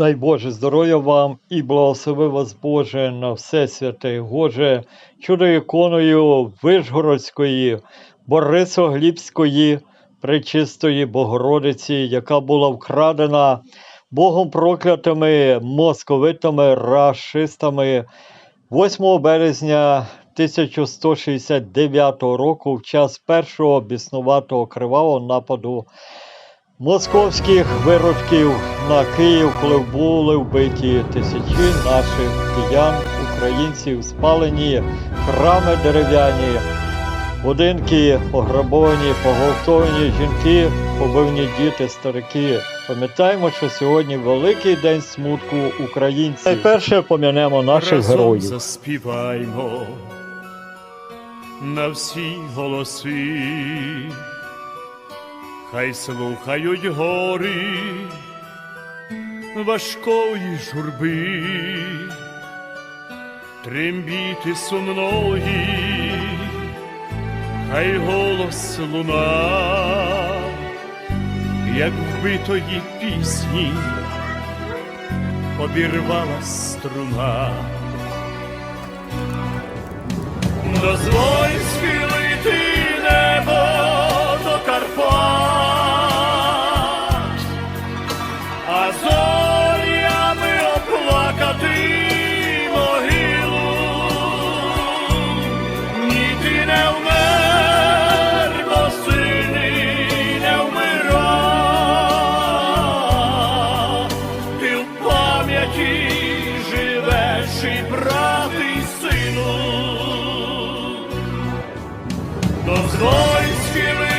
Дай Боже здоров'я вам і благослови вас Боже на все святе, і Боже, чудо іконою Вишгородської, Борисоглібської, Пречистої Богородиці, яка була вкрадена Богом проклятими московитами, рашистами 8 березня 1169 року в час першого біснуватого кривавого нападу московських виродків на Київ, коли були вбиті тисячі наших киян, українців, спалені храми дерев'яні, будинки пограбовані, поголтовані жінки, побивні діти, старики. Пам'ятаємо, що сьогодні великий день смутку українців. Найперше пом'янемо наших Разом героїв. заспіваймо на всі голоси, хай слухають гори важкої журби, трембіти сумної, хай голос луна, як вбитої пісні обірвала струна. Дозволь схилити Дозволь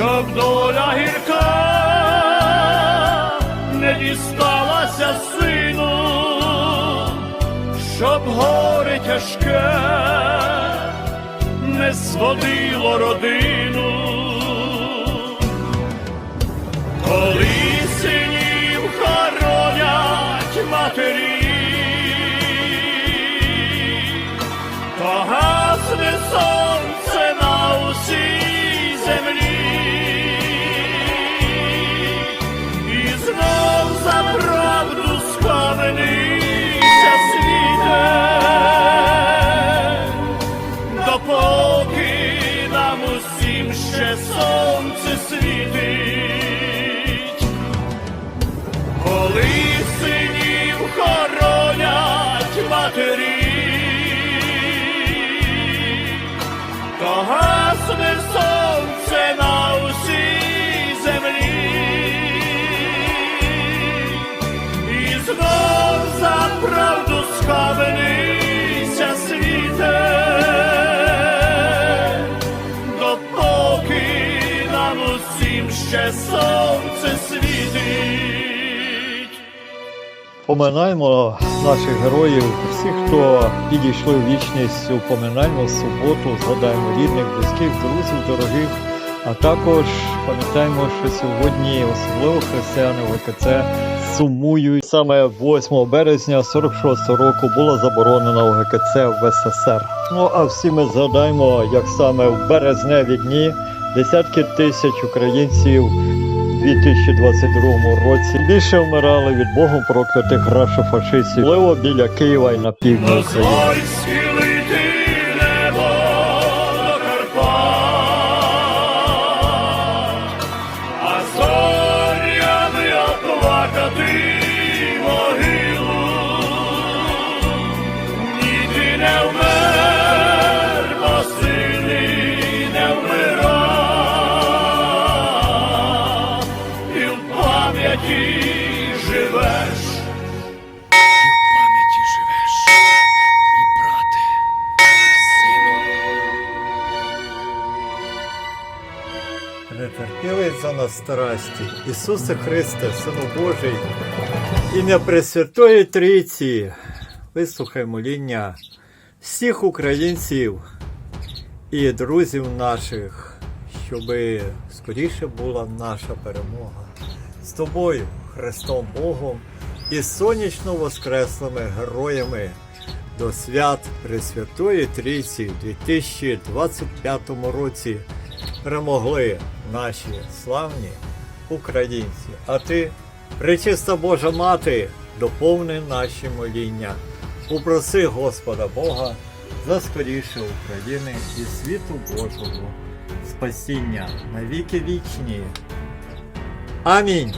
щоб доля гірка не дісталася сину, щоб горе тяжке не сводило родину. Коли матері, то гасне сонце на усій землі, і знов за правду схаменися світе, допоки нам усім ще сонце світить. Поминаємо наших героїв, всіх, хто підійшли в вічність у суботу, згадаємо рідних, близьких, друзів, дорогих. А також пам'ятаємо, що сьогодні особливо християни ВКЦ сумують. Саме 8 березня 46 року була заборонена УГКЦ в СССР. Ну а всі ми згадаємо, як саме в березневі дні десятки тисяч українців 2022 році більше вмирали від Богом проклятих рашофашистів, особливо біля Києва і на півдні України. Старості, Ісусе Христе, Сину Божий, ім'я Пресвятої Трійці, вислухай моління всіх українців і друзів наших, щоби скоріше була наша перемога. З тобою, Христом Богом і сонячно воскреслими героями до свят Пресвятої Трійці в 2025 році перемогли наші славні українці. А ти, пречиста Божа Мати, доповни наші моління. Упроси Господа Бога за скоріше України і світу Божого спасіння на віки вічні. Амінь.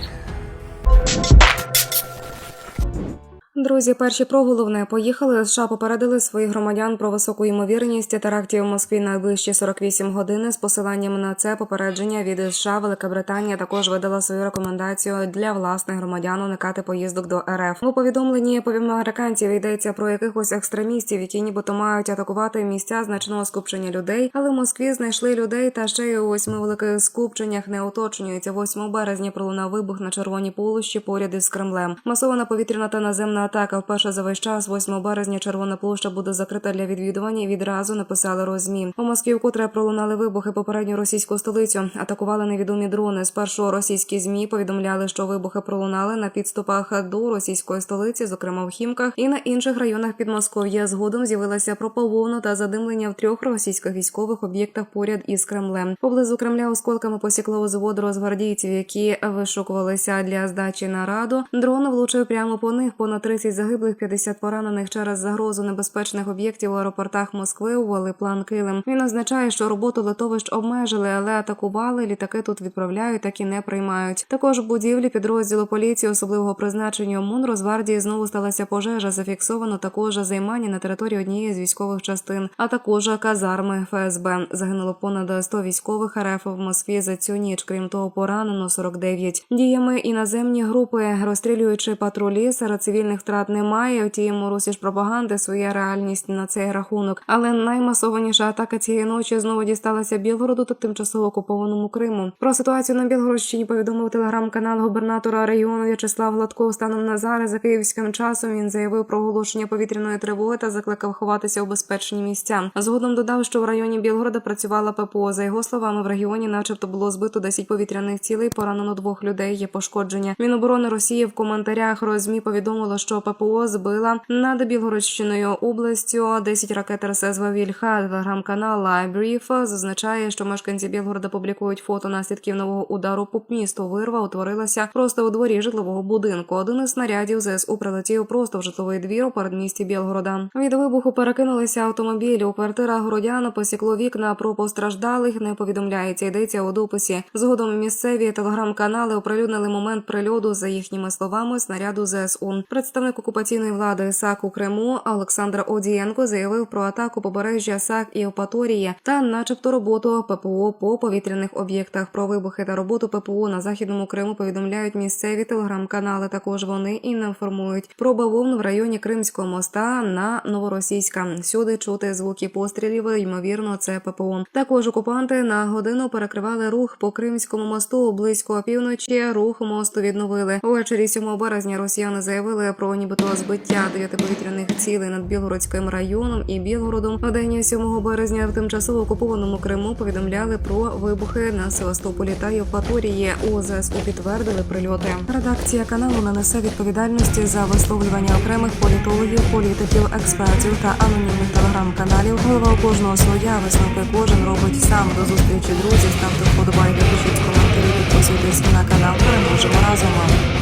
Друзі, перші про головне поїхали. США попередили своїх громадян про високу ймовірність терактів в Москві найближчі 48 годин. З посиланням на це попередження від США Велика Британія також видала свою рекомендацію для власних громадян уникати поїздок до РФ. У повідомленні повім американців йдеться про якихось екстремістів, які нібито мають атакувати місця значного скупчення людей. Але в Москві знайшли людей та ще й у восьми великих скупченнях не уточнюється. 8 березня пролунав вибух на червоній полощі поряд із Кремлем. Масована повітряна та наземна атака. Вперше за весь час, 8 березня, червона площа буде закрита для відвідування. і Відразу написали розмі. У Москві вкотре пролунали вибухи. Попередню російську столицю атакували невідомі дрони. Спершу російські змі повідомляли, що вибухи пролунали на підступах до російської столиці, зокрема в Хімках, і на інших районах Підмосков'я. Згодом з'явилася про полону та задимлення в трьох російських військових об'єктах поряд із Кремлем. Поблизу Кремля осколками посікло взвод розгвардійців, які вишукувалися для здачі нараду. Дрон влучив прямо по них. Понад 30 загиблих, 50 поранених через загрозу небезпечних об'єктів у аеропортах Москви. Увели план Килим. Він означає, що роботу литовищ обмежили, але атакували. Літаки тут відправляють, так і не приймають. Також в будівлі підрозділу поліції особливого призначення ОМОН Росгвардії знову сталася пожежа. Зафіксовано також займання на території однієї з військових частин, а також казарми ФСБ. Загинуло понад 100 військових РФ в Москві за цю ніч. Крім того, поранено 49. Діями іноземні групи, розстрілюючи патрулі серед цивільних втрат немає. Втім, у Русі ж пропаганди своя реальність на цей рахунок. Але наймасованіша атака цієї ночі знову дісталася Білгороду та тимчасово окупованому Криму. Про ситуацію на Білгородщині повідомив телеграм-канал губернатора району В'ячеслав Гладков. Станом на зараз за київським часом він заявив про оголошення повітряної тривоги та закликав ховатися у безпечні місця. Згодом додав, що в районі Білгорода працювала ППО. За його словами, в регіоні, начебто, було збито 10 повітряних цілей. Поранено двох людей. Є пошкодження. Міноборони Росії в коментарях розмі повідомило, що ППО збила над Білгородщиною областю 10 ракет РСЗВ Вільха. Телеграм-канал LiveBrief зазначає, що мешканці Білгорода публікують фото наслідків нового удару по місту. Вирва утворилася просто у дворі житлового будинку. Один із снарядів ЗСУ прилетів просто в житловий двір у передмісті Білгорода. Від вибуху перекинулися автомобілі. У квартирах городян посікло вікна. Про постраждалих не повідомляється. Йдеться у дописі. Згодом місцеві телеграм-канали оприлюднили момент прильоду за їхніми словами снаряду ЗСУ. Представник окупаційної влади САК у Криму Олександр Одієнко заявив про атаку побережжя САК і Опаторії та, начебто, роботу ППО по повітряних об'єктах. Про вибухи та роботу ППО на західному Криму повідомляють місцеві телеграм-канали. Також вони і інформують про бавовну в районі Кримського моста на Новоросійська. Сюди чути звуки пострілів. Ймовірно, це ППО. Також окупанти на годину перекривали рух по Кримському мосту близько опівночі. Рух мосту відновили. Увечері 7 березня росіяни заявили про нібито збиття дев'яти повітряних цілей над Білгородським районом і Білгородом. В день 7 березня в тимчасово окупованому Криму повідомляли про вибухи на Севастополі та Євпаторії. У ЗСУ підтвердили прильоти. Редакція каналу не несе відповідальності за висловлювання окремих політологів, політиків, експертів та анонімних телеграм-каналів. Голова кожного своя висновки кожен робить сам. До зустрічі друзі. Ставте вподобайки, пишіть коментарі, підписуйтесь на канал. Переможемо разом.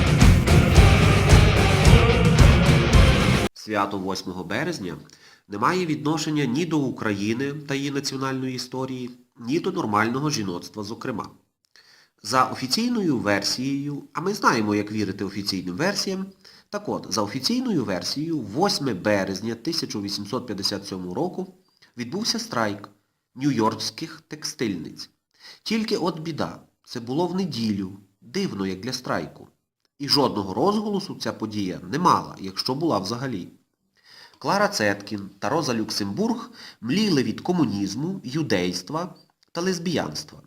Свято 8 березня не має відношення ні до України та її національної історії, ні до нормального жіноцтва, зокрема. За офіційною версією, а ми знаємо, як вірити офіційним версіям, так от, за офіційною версією, 8 березня 1857 року відбувся страйк нью-йоркських текстильниць. Тільки от біда, це було в неділю, дивно як для страйку. І жодного розголосу ця подія не мала, якщо була взагалі. Клара Цеткін та Роза Люксембург мліли від комунізму, юдейства та лесбіянства.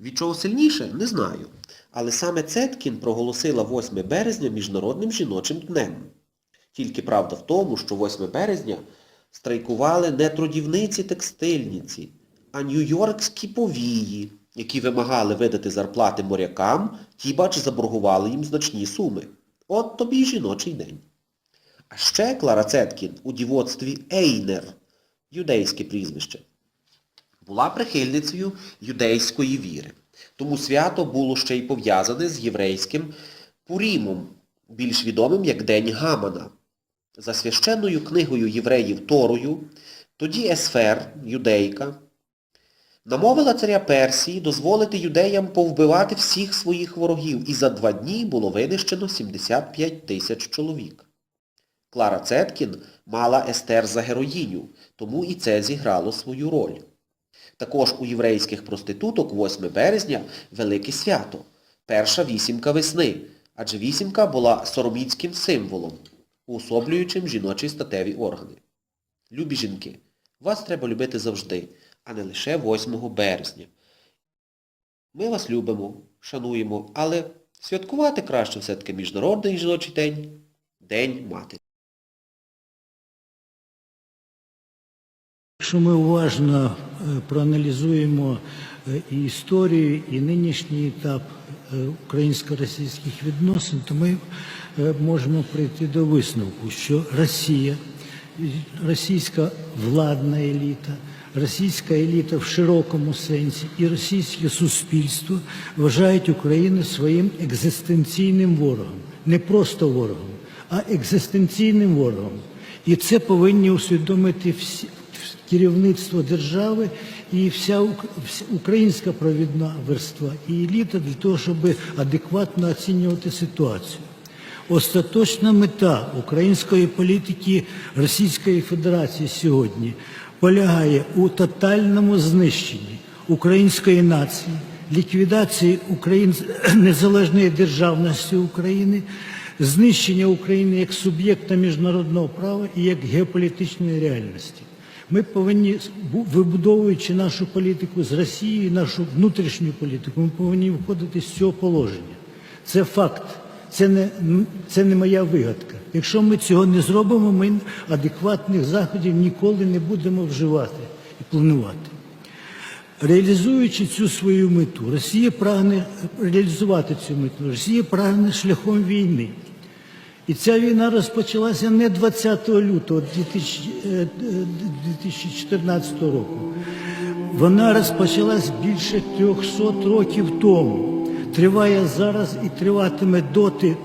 Від чого сильніше, не знаю. Але саме Цеткін проголосила 8 березня Міжнародним жіночим днем. Тільки правда в тому, що 8 березня страйкували не трудівниці-текстильниці, а нью-йоркські повії, які вимагали видати зарплати морякам, ті, бач, заборгували їм значні суми. От тобі й жіночий день. А ще Клара Цеткін у дівоцтві Ейнер, юдейське прізвище, була прихильницею юдейської віри. Тому свято було ще й пов'язане з єврейським Пурімом, більш відомим як День Гамана. За священною книгою євреїв Торою, тоді Есфер, юдейка, намовила царя Персії дозволити юдеям повбивати всіх своїх ворогів, і за два дні було винищено 75 тисяч чоловік. Клара Цеткін мала Естер за героїню, тому і це зіграло свою роль. Також у єврейських проституток 8 березня велике свято, перша вісімка весни, адже вісімка була сороміцьким символом, уособлюючим жіночі статеві органи. Любі жінки, вас треба любити завжди, а не лише 8 березня. Ми вас любимо, шануємо, але святкувати краще все-таки Міжнародний жіночий день – День Матері. Якщо ми уважно е, проаналізуємо е, і історію, і нинішній етап е, українсько-російських відносин, то ми можемо прийти до висновку, що Росія, російська владна еліта, російська еліта в широкому сенсі і російське суспільство вважають Україну своїм екзистенційним ворогом. Не просто ворогом, а екзистенційним ворогом. І це повинні усвідомити всі керівництво держави і вся українська провідна верства і еліта для того, щоб адекватно оцінювати ситуацію. Остаточна мета української політики Російської Федерації сьогодні полягає у тотальному знищенні української нації, ліквідації Україн... незалежної державності України, знищення України як суб'єкта міжнародного права і як геополітичної реальності. Ми повинні, вибудовуючи нашу політику з Росією, нашу внутрішню політику, ми повинні виходити з цього положення. Це факт, це не, це не моя вигадка. Якщо ми цього не зробимо, ми адекватних заходів ніколи не будемо вживати і планувати. Реалізуючи цю свою мету, Росія прагне реалізувати цю мету. Росія прагне шляхом війни. І ця війна розпочалася не 20 лютого 2000, е, 2014 року. Вона розпочалась більше 300 років тому. Триває зараз і триватиме доти,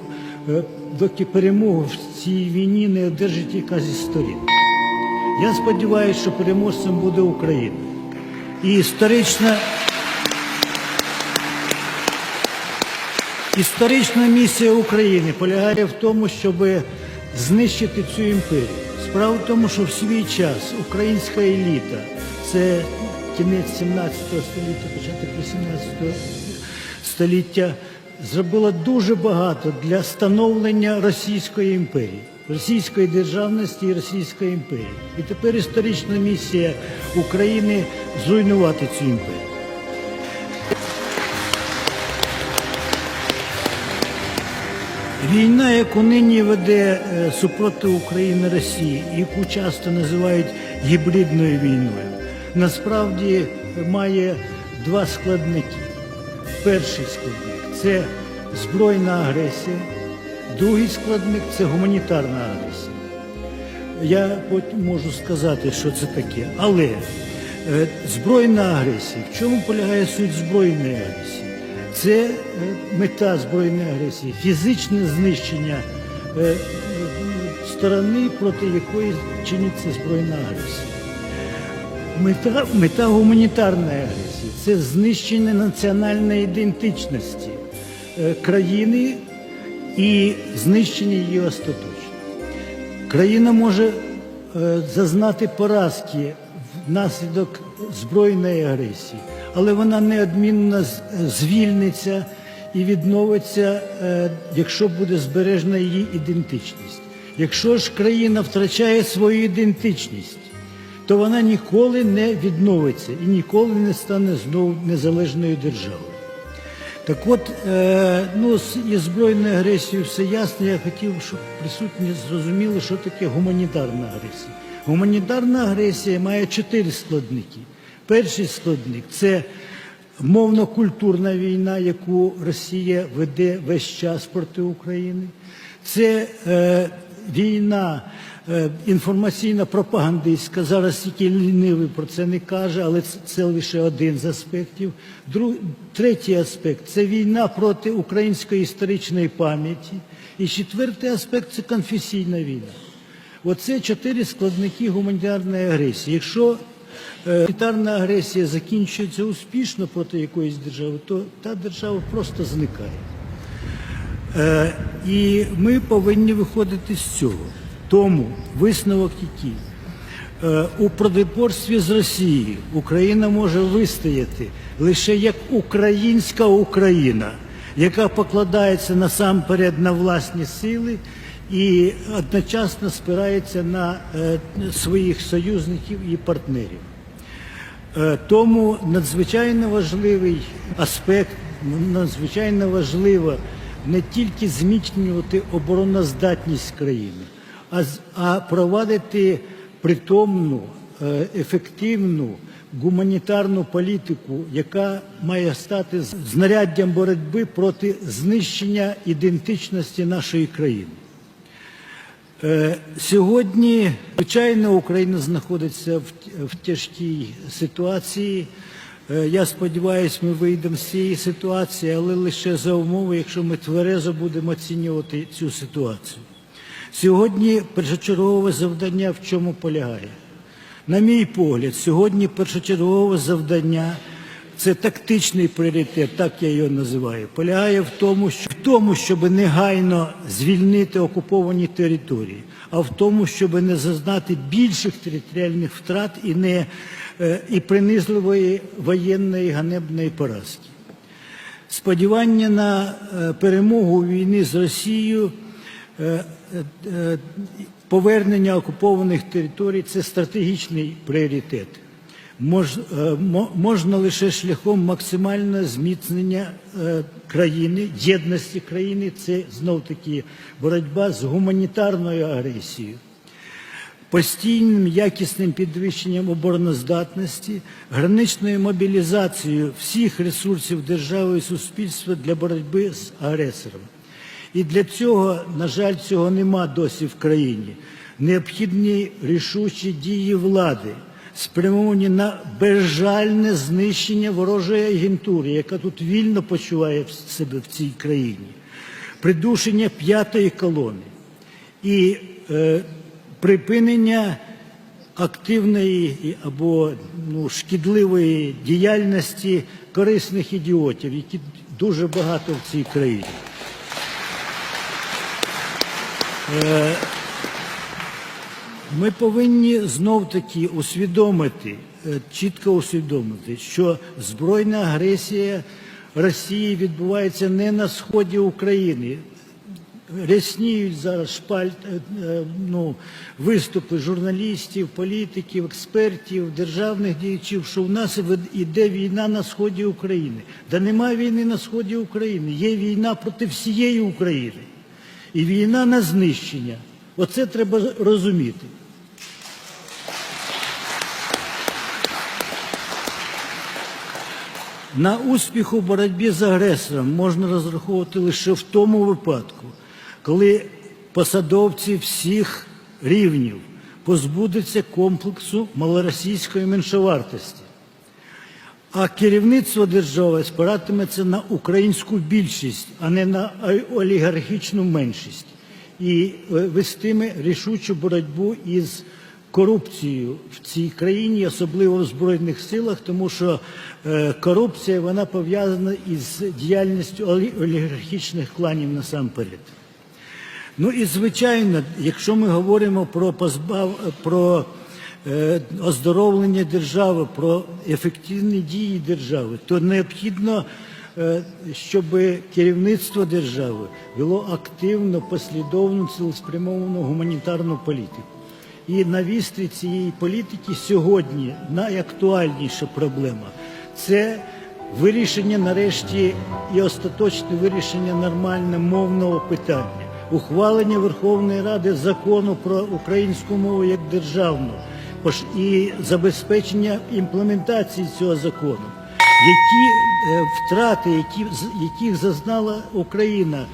е, доки перемогу в цій війні не одержить якась зі сторін. Я сподіваюся, що переможцем буде Україна. І історична, історична місія України полягає в тому, щоб знищити цю імперію. Справа в тому, що в свій час українська еліта, це кінець 17 століття, початок 18 століття, зробила дуже багато для становлення Російської імперії, Російської державності і Російської імперії. І тепер історична місія України зруйнувати цю імперію. Війна, яку нині веде е, супроти України Росії, яку часто називають гібридною війною, насправді має два складники. Перший складник це збройна агресія, другий складник це гуманітарна агресія. Я потім можу сказати, що це таке. Але е, збройна агресія, в чому полягає суть збройної агресії? Це е, мета збройної агресії, фізичне знищення е, е, сторони, проти якої чиниться збройна агресія. Мета, мета гуманітарної агресії це знищення національної ідентичності країни і знищення її остаточно. Країна може зазнати поразки внаслідок збройної агресії, але вона неодмінно звільниться і відновиться, е, якщо буде збережена її ідентичність. Якщо ж країна втрачає свою ідентичність, то вона ніколи не відновиться і ніколи не стане знову незалежною державою. Так от, е, ну, із збройною агресією все ясно. Я хотів, щоб присутні зрозуміли, що таке гуманітарна агресія. Гуманітарна агресія має чотири складники. Перший складник це мовно-культурна війна, яку Росія веде весь час проти України. Це е, війна е, інформаційна пропагандистська. Зараз тільки лінивий про це не каже, але це, це лише один з аспектів. Друг, третій аспект це війна проти української історичної пам'яті. І четвертий аспект це конфесійна війна. Оце чотири складники гуманітарної агресії. Якщо е, гуманітарна агресія закінчується успішно проти якоїсь держави, то та держава просто зникає. Е, і ми повинні виходити з цього. Тому висновок який? Е, у протипорстві з Росією Україна може вистояти лише як українська Україна, яка покладається насамперед на власні сили і одночасно спирається на е, своїх союзників і партнерів. Е, Тому надзвичайно важливий аспект, надзвичайно важливо не тільки зміцнювати обороноздатність країни, а, провадити притомну, е, ефективну гуманітарну політику, яка має стати знаряддям боротьби проти знищення ідентичності нашої країни. Е, Сьогодні, звичайно, Україна знаходиться в, тяжкій ситуації. Е, Я сподіваюся, ми вийдемо з цієї ситуації, але лише за умови, якщо ми тверезо будемо оцінювати цю ситуацію. Сьогодні першочергове завдання в чому полягає? На мій погляд, сьогодні першочергове завдання це тактичний пріоритет, так я його називаю. Полягає в тому, що тому, щоб негайно звільнити окуповані території, а в тому, щоб не зазнати більших територіальних втрат і не е, і принизливої воєнної ганебної поразки. Сподівання на е, перемогу у війні з Росією, е, повернення окупованих територій це стратегічний пріоритет. Мож, е, можна лише шляхом максимального зміцнення е, країни, єдності країни. Це знов таки боротьба з гуманітарною агресією постійним якісним підвищенням обороноздатності, граничною мобілізацією всіх ресурсів держави і суспільства для боротьби з агресором. І для цього, на жаль, цього нема досі в країні. Необхідні рішучі дії влади, спрямовані на безжальне знищення ворожої агентури, яка тут вільно почуває себе в цій країні, придушення п'ятої колони і е, припинення активної або ну, шкідливої діяльності корисних ідіотів, які дуже багато в цій країні. Е, Ми повинні знов таки усвідомити, е, чітко усвідомити, що збройна агресія Росії відбувається не на сході України. Рясніють зараз шпаль, е, е, ну, виступи журналістів, політиків, експертів, державних діячів, що в нас іде- війна на сході України. Та немає війни на сході України. Є війна проти всієї України. І війна на знищення. Оце треба розуміти. На успіх у боротьбі з агресором можна розраховувати лише в тому випадку, коли посадовці всіх рівнів позбудуться комплексу малоросійської меншовартості. А керівництво держави спиратиметься на українську більшість, а не на олігархічну меншість, і е, вестиме рішучу боротьбу із корупцією в цій країні, особливо в збройних силах, тому що е, корупція вона пов'язана із діяльністю олігархічних кланів насамперед. Ну і звичайно, якщо ми говоримо про позбав про е, оздоровлення держави, про ефективні дії держави, то необхідно, щоб керівництво держави вело активну, послідовну, цілеспрямовану гуманітарну політику. І на вістрі цієї політики сьогодні найактуальніша проблема це вирішення нарешті і остаточне вирішення нормальне мовного питання, ухвалення Верховної Ради закону про українську мову як державну і забезпечення імплементації цього закону. Які е, втрати, які, яких зазнала Україна,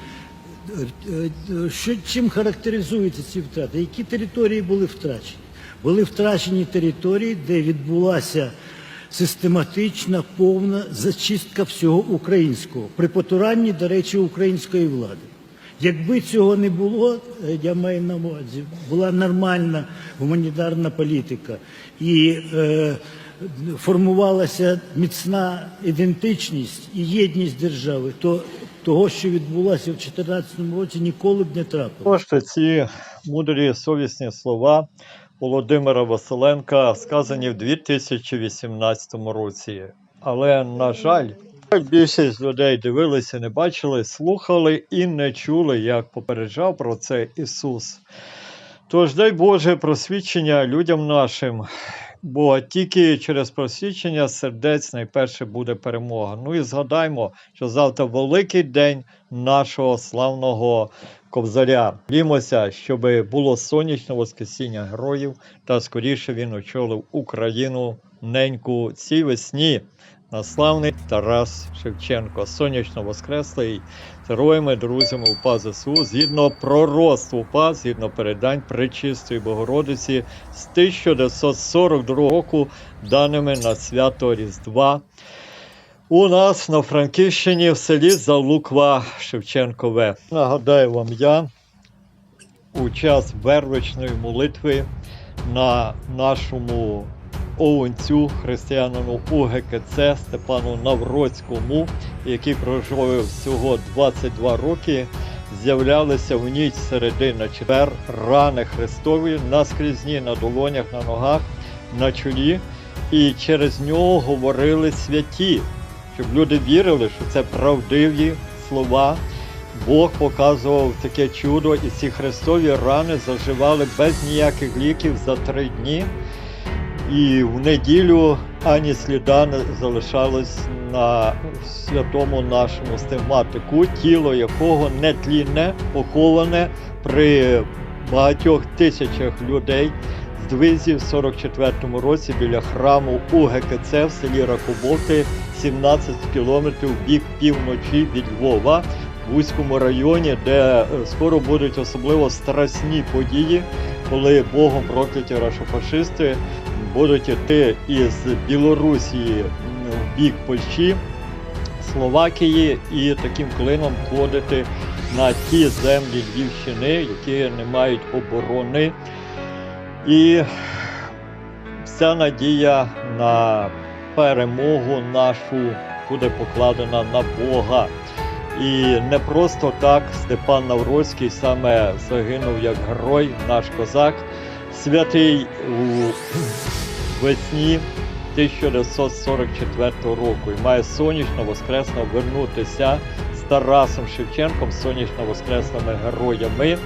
Е, е, що, чим характеризуються ці втрати? Які території були втрачені? Були втрачені території, де відбулася систематична, повна зачистка всього українського, при потуранні, до речі, української влади. Якби цього не було, я маю на увазі, була нормальна гуманітарна політика і е, формувалася міцна ідентичність і єдність держави, то того, що відбулося в 2014 році, ніколи б не трапилося. Можете ці мудрі совісні слова Володимира Василенка сказані в 2018 році. Але, на жаль, більшість людей дивилися, не бачили, слухали і не чули, як попереджав про це Ісус. Тож дай Боже просвідчення людям нашим, бо тільки через просвідчення сердець найперше буде перемога. Ну і згадаймо, що завтра великий день нашого славного Кобзаря. Молімося, щоб було сонячне воскресіння героїв, та скоріше він очолив Україну неньку цій весні. На славний Тарас Шевченко, сонячно воскреслий героями, друзями УПА ЗСУ, згідно пророцтв УПА, згідно передань Пречистої Богородиці з 1942 року, даними на свято Різдва. У нас на Франківщині в селі Залуква Шевченкове. Нагадаю вам я у час вервичної молитви на нашому овунцю християнину УГКЦ Степану Навроцькому, який прожив всього 22 роки, з'являлися в ніч середи на четвер рани Христові наскрізні на долонях, на ногах, на чолі, і через нього говорили святі, щоб люди вірили, що це правдиві слова. Бог показував таке чудо, і ці хрестові рани заживали без ніяких ліків за три дні. І в неділю ані сліда не залишалось на святому нашому стигматику, тіло якого нетлінне, поховане при багатьох тисячах людей. З Двизі в 44-му році біля храму УГКЦ в селі Ракоботи, 17 кілометрів бік півночі від Львова, в Вузькому районі, де е, скоро будуть особливо страсні події, коли Богом прокляті рашофашисти будуть йти із Білорусі в бік Польщі, Словакії і таким клином входити на ті землі Львівщини, які не мають оборони. І вся надія на перемогу нашу буде покладена на Бога. І не просто так Степан Навроцький саме загинув як герой, наш козак, святий у весні 1944 року і має сонячно воскресно вернутися з Тарасом Шевченком, сонячно воскресними героями.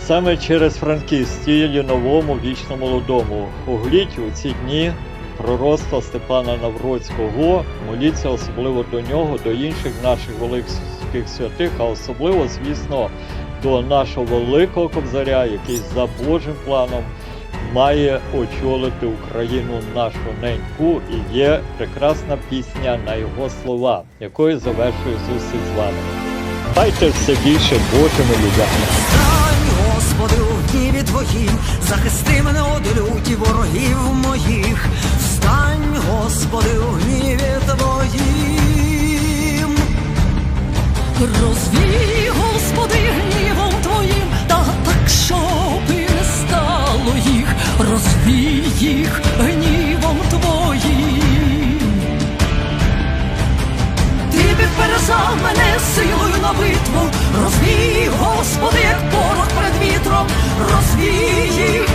Саме через Франківськ, новому, вічно молодому. Огліть у ці дні пророцтва Степана Навроцького, моліться особливо до нього, до інших наших великих святих, а особливо, звісно, до нашого великого кобзаря, який за Божим планом має очолити Україну нашу неньку. І є прекрасна пісня на його слова, якою завершую зустріч з вами. Дайте все більше Божими. Стань, Господи, у гніві твоїм, захисти мене од люті ворогів моїх. Встань, Господи, у гніві твоїм. Розвій, Господи, стало їх, розвій їх гнівом Твоїм. Ти підперезав мене силою на битву. Розвій, Господи, як порох перед вітром, розвій їх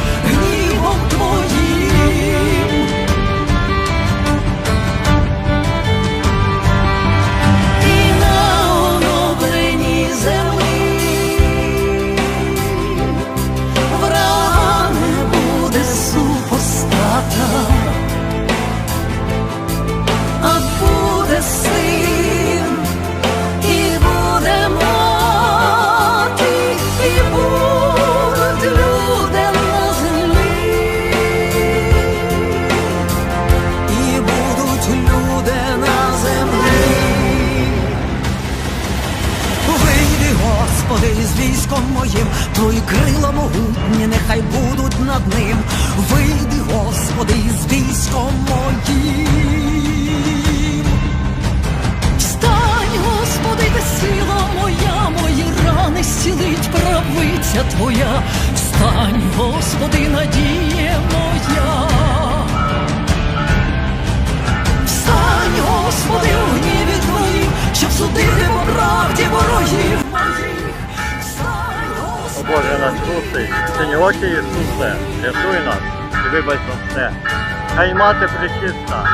Боже наш Ісусе, рятуй нас і вибач за все. Хай мати причиста,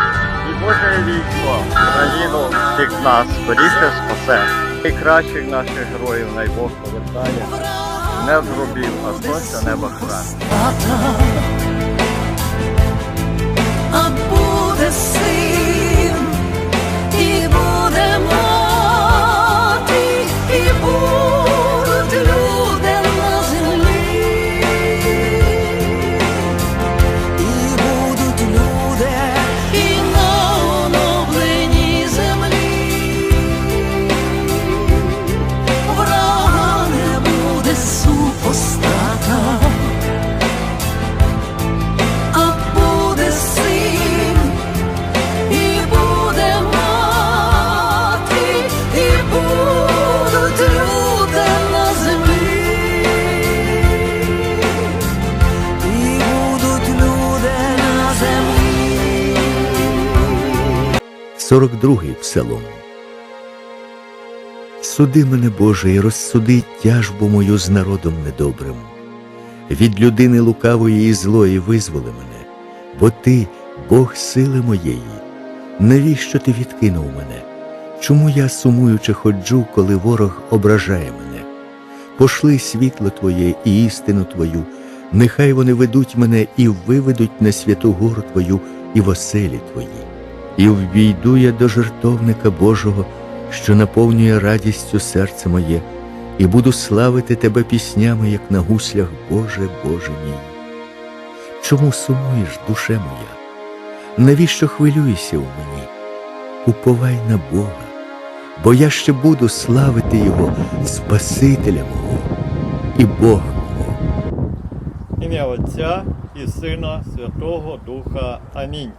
і Боже військо, Україну всіх нас скоріше спасе. І кращих наших героїв най Бог повертає, не зробив, а сонця неба храни. а буде син, і буде 42-й псалом. Суди мене, Боже, і розсуди тяжбу мою з народом недобрим. Від людини лукавої і злої визволи мене, бо ти Бог сили моєї. Навіщо ти відкинув мене? Чому я сумуючи ходжу, коли ворог ображає мене? Пошли світло Твоє і істину Твою, нехай вони ведуть мене і виведуть на святу гору Твою і в оселі Твої. І ввійду я до жертовника Божого, що наповнює радістю серце моє, і буду славити Тебе піснями, як на гуслях, Боже, Боже мій. Чому сумуєш, душе моя? Навіщо хвилюєшся у мені? Уповай на Бога, бо я ще буду славити Його, Спасителя мого і Бога мого. Ім'я Отця і Сина Святого Духа. Амінь.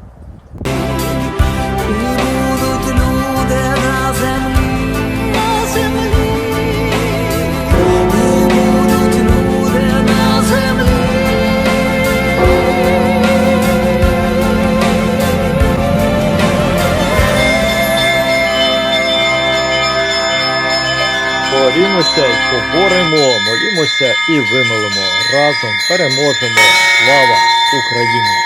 Борімося і поборемо, молімося і вимолимо. Разом переможемо. Слава Україні!